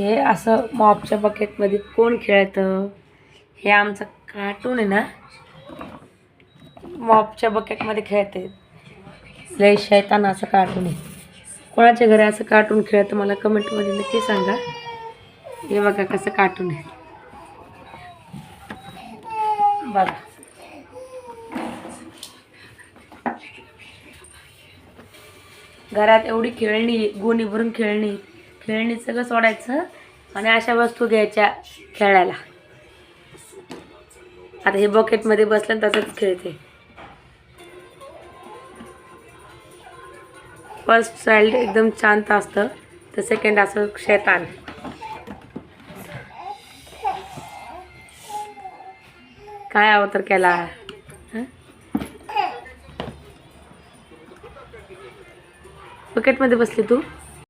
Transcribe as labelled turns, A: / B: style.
A: हे असं मॉपच्या बकेटमध्ये कोण खेळतं? हे आमचं कार्टून आहे ना? मॉपच्या बकेटमध्ये खेळते. लय शैतान असं कार्टून आहे. कोणाच्या घरी असं कार्टून खेळतं मला कमेंटमध्ये नक्की सांगा. हे बघा कसं कार्टून आहे. बघा. घरात एवढी खेळणी गोणी भरून खेळणी. खेळणी सगळं सोडायचं आणि अशा वस्तू घ्यायच्या खेळायला. आता हे बकेटमध्ये बसलं तसंच खेळते. फर्स्ट चाइल्ड एकदम शांत असतं तर सेकंड असं शैतान. काय अवतर केला? बकेटमध्ये बसली तू?